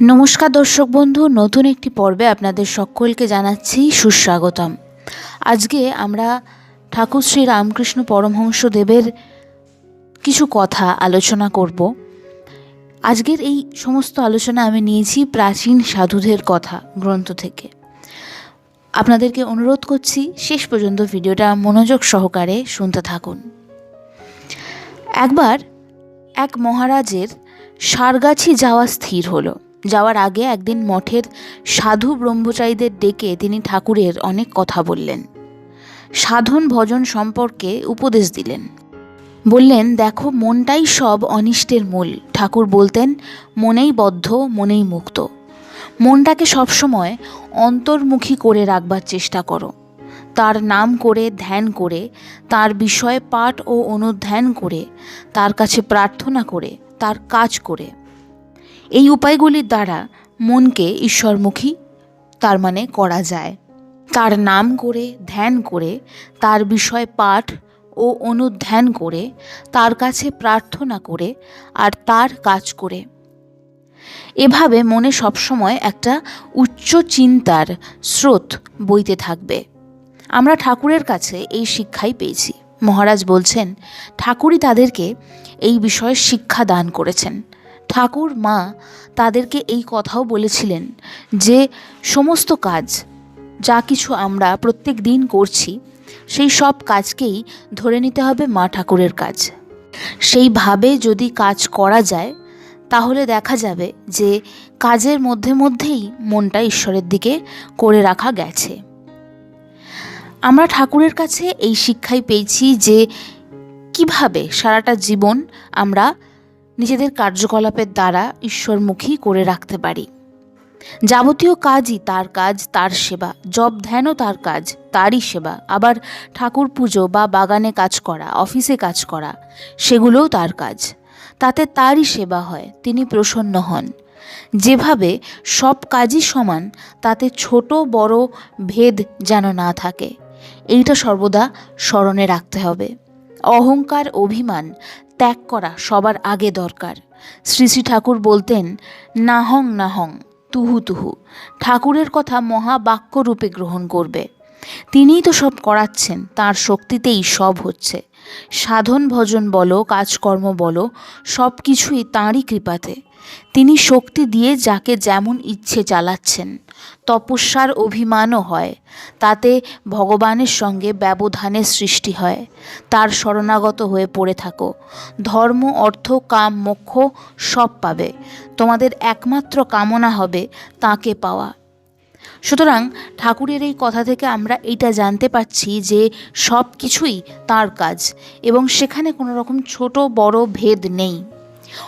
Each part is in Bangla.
নমস্কার দর্শক বন্ধু, নতুন একটি পর্বে আপনাদের সকলকে জানাচ্ছি সুস্বাগতম। আজকে আমরা ঠাকুর শ্রী রামকৃষ্ণ পরমহংসদেবের কিছু কথা আলোচনা করব। আজকের এই সমস্ত আলোচনা আমি নিয়েছি প্রাচীন সাধুদের কথা গ্রন্থ থেকে। আপনাদেরকে অনুরোধ করছি, শেষ পর্যন্ত ভিডিওটা মনোযোগ সহকারে শুনতে থাকুন। একবার এক মহারাজের সারগাছি যাওয়া স্থির হলো। যাওয়ার আগে একদিন মঠের সাধু ব্রহ্মচারীদের ডেকে তিনি ঠাকুরের অনেক কথা বললেন। সাধন ভজন সম্পর্কে উপদেশ দিলেন। বললেন, দেখো, মনটাই সব অনিষ্টের মূল। ঠাকুর বলতেন, মনেই বদ্ধ, মনেই মুক্ত। মনটাকে সবসময় অন্তর্মুখী করে রাখবার চেষ্টা করো। তার নাম করে, ধ্যান করে, তার বিষয়ে পাঠ ও অনুধ্যান করে, তার কাছে প্রার্থনা করে, তার কাজ করে। এই উপায়গুলির দ্বারা মনকে ঈশ্বরমুখী, তার মানে করা যায়। তার নাম করে, ধ্যান করে, তার বিষয় পাঠ ও অনুধ্যান করে, তার কাছে প্রার্থনা করে, আর তার কাজ করে। এভাবে মনে সবসময় একটা উচ্চ চিন্তার স্রোত বইতে থাকবে। আমরা ঠাকুরের কাছে এই শিক্ষাই পেয়েছি। মহারাজ বলছেন, ঠাকুরই তাদেরকে এই বিষয়ে শিক্ষা দান করেছেন। ঠাকুর মা তাদেরকে এই কথাও বলেছিলেন যে, সমস্ত কাজ, যা কিছু আমরা প্রত্যেক দিন করছি, সেই সব কাজকেই ধরে নিতে হবে মা ঠাকুরের কাজ। সেইভাবে যদি কাজ করা যায়, তাহলে দেখা যাবে যে, কাজের মধ্যে মধ্যেই মনটা ঈশ্বরের দিকে করে রাখা গেছে। আমরা ঠাকুরের কাছে এই শিক্ষাই পেয়েছি যে, কীভাবে সারাটা জীবন আমরা নিজেদের কার্যকলাপের দ্বারা ঈশ্বরমুখী করে রাখতে পারি। যাবতীয় কাজই তার কাজ, তার সেবা। জব ধ্যানও তার কাজ, তারই সেবা। আবার ঠাকুর পুজো বা বাগানে কাজ করা, অফিসে কাজ করা, সেগুলোও তার কাজ। তাতে তারই সেবা হয়, তিনি প্রসন্ন হন। যেভাবে সব কাজই সমান, তাতে ছোট বড় ভেদ যেন না থাকে। এইটা সর্বদা স্মরণে রাখতে হবে। অহংকার অভিমান ত্যাগ করা সবার আগে দরকার। শ্রী শ্রী ঠাকুর বলতেন, নাহং নাহং, তুহু তুহু। ঠাকুরের কথা মহাবাক্য রূপে গ্রহণ করবে। তিনিই তো সব করাচ্ছেন, তার শক্তিতেই সব হচ্ছে। সাধন ভজন বলো, কাজকর্ম বলো সব কিছুই তাঁরই কৃপাতে। তিনি শক্তি দিয়ে যাকে যেমন ইচ্ছে চালাচ্ছেন, তপস্যার অভিমানও হয়, তাতে ভগবানের সঙ্গে ব্যবধানের সৃষ্টি হয়। তার শরণাগত হয়ে পড়ে থাকো। ধর্ম, অর্থ, কাম, মোক্ষ সব পাবে। তোমাদের একমাত্র কামনা হবে তাকে পাওয়া। সুতরাং ঠাকুরের এই কথা থেকে আমরা এইটা জানতে পারছি যে সব কিছুই তার কাজ এবং সেখানে কোনো রকম ছোট বড় ভেদ নেই।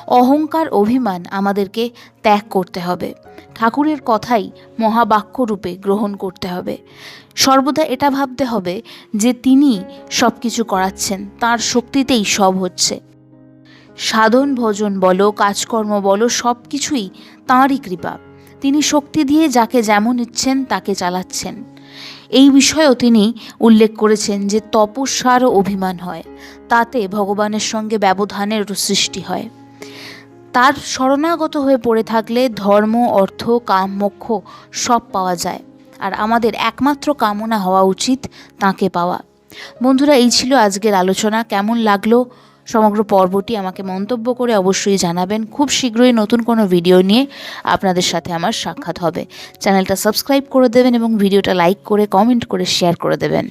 অহংকার অভিমান আমাদেরকে ত্যাগ করতে হবে। ঠাকুরের কথাই মহাবাক্য রূপে গ্রহণ করতে হবে। সর্বদা এটা ভাবতে হবে যে তিনি সব কিছু করাচ্ছেন, তার শক্তিতেই সব হচ্ছে। সাধন, ভোজন বলো, কাজকর্ম বলো সব কিছুই তাঁরই কৃপা। তিনি শক্তি দিয়ে যাকে যেমন ইচ্ছেন তাকে চালাচ্ছেন। এই বিষয়েও তিনি উল্লেখ করেছেন যে তপস্যারও অভিমান হয়, তাতে ভগবানের সঙ্গে ব্যবধানের সৃষ্টি হয়। তার শরণাগত হয়ে পড়ে থাকলে ধর্ম, অর্থ, কাম, মোক্ষ সব পাওয়া যায়, আর আমাদের একমাত্র কামনা হওয়া উচিত তাকে পাওয়া। বন্ধুরা, এই ছিল আজকের আলোচনা। কেমন লাগল? সমগ্র পর্বটি আমাকে মন্তব্য করে অবশ্যই জানাবেন। খুব শীঘ্রই নতুন কোনো ভিডিও নিয়ে আপনাদের সাথে আমার সাক্ষাৎ হবে। চ্যানেলটা সাবস্ক্রাইব করে দেবেন এবং ভিডিওটা লাইক করে, কমেন্ট করে, শেয়ার করে দেবেন।